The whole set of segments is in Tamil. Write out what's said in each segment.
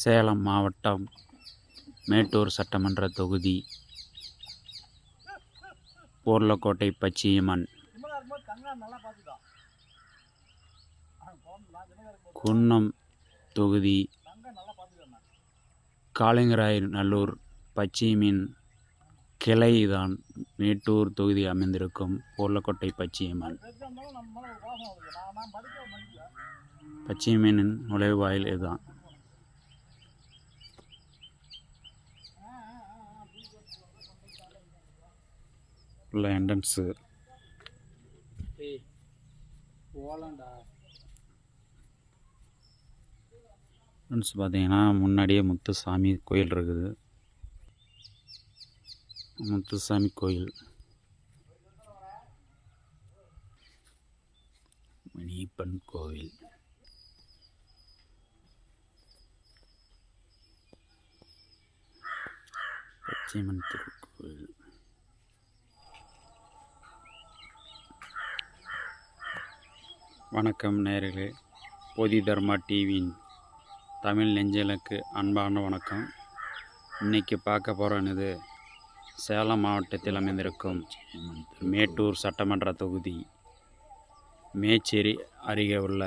சேலம் மாவட்டம் மேட்டூர் சட்டமன்ற தொகுதி. போர்லக்கோட்டை பச்சியம்மன். குன்னம் தொகுதி. காளிங்கராய் நல்லூர் பச்சியமின் கிளை தான் மேட்டூர் தொகுதி அமைந்திருக்கும் போர்லக்கோட்டை பச்சியம்மன். பச்சியம்மனின் நுழைவாயில் இதுதான். உள்ள என்ட்ரன்ஸு என்ட்ரன்ஸ் பார்த்தீங்கன்னா முன்னாடியே முத்துசாமி கோயில் இருக்குது. முத்துசாமி கோயில். மணிப்பன் கோவில். பச்சைமன் திருக்கோவில். வணக்கம் நேர்களே போதி தர்மா டிவியின் தமிழ் நெஞ்சலுக்கு அன்பான வணக்கம். இன்னைக்கு பார்க்க போகிறோன்னு சேலம் மாவட்டத்தில் அமைந்திருக்கும் மேட்டூர் சட்டமன்ற தொகுதி மேச்சேரி அருகே உள்ள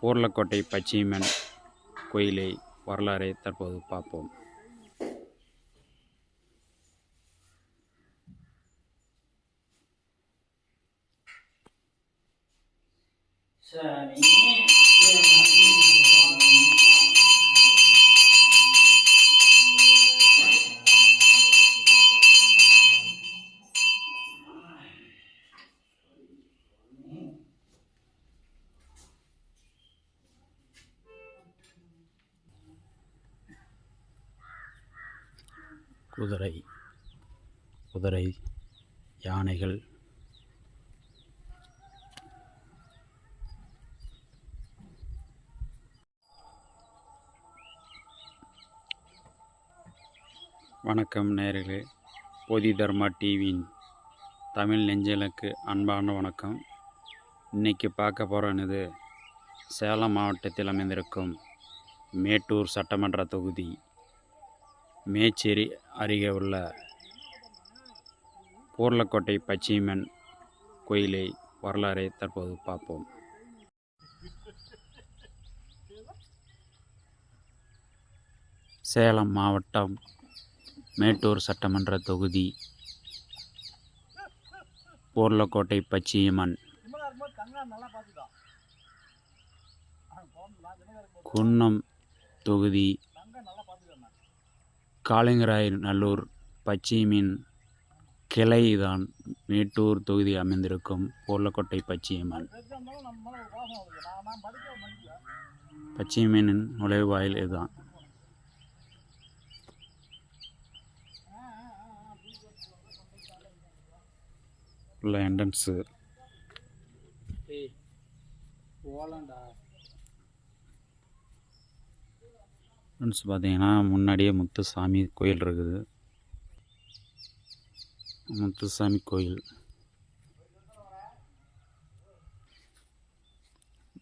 பூர்லக்கோட்டை பச்சிமன் கோயிலை வரலாறை தற்போது பார்ப்போம். சாமி. குதிரை குதிரை யானைகள். வணக்கம் நேர்களே. போதி தர்மா டிவியின் தமிழ் நெஞ்சலுக்கு அன்பான வணக்கம். இன்னைக்கு பார்க்க போகிறனது சேலம் மாவட்டத்தில் அமைந்திருக்கும் மேட்டூர் சட்டமன்ற தொகுதி மேச்சேரி அருகே உள்ள பூர்லக்கோட்டை பச்சையம்மன் கோயிலை வரலாறை தற்போது பார்ப்போம். சேலம் மாவட்டம் மேட்டூர் சட்டமன்ற தொகுதி பூர்லக்கோட்டை பச்சியம்மன் குன்னம் தொகுதி காலிங்கராய் நல்லூர் பச்சியமின் கிளை தான் மேட்டூர் தொகுதி அமைந்திருக்கும் பொருளக்கோட்டை பச்சியம்மன். பச்சியம்மனின் நுழைவாயில் இதுதான். உள்ள என்ட்ரன்ஸு ஓலண்டா. ஃப்ரெண்ட்ஸ் பார்த்தீங்கன்னா முன்னாடியே முத்துசாமி கோயில் இருக்குது. முத்துசாமி கோயில்.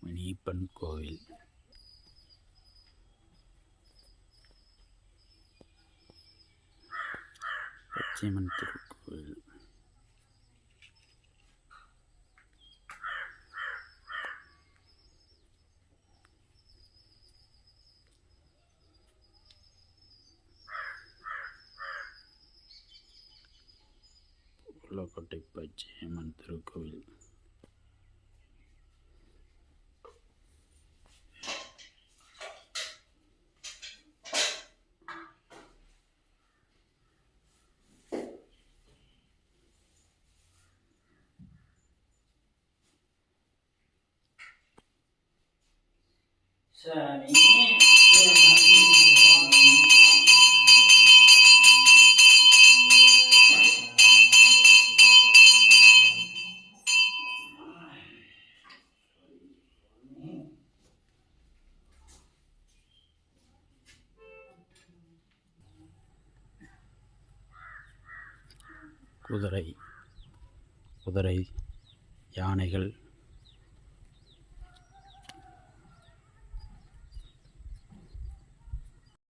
மணிப்பன் கோவில். பச்சைமன் திரு உள்ளக்கோட்டை பச்சையம்மன் திருக்கோவில் சாமி குதிரை குதிரை யானைகள்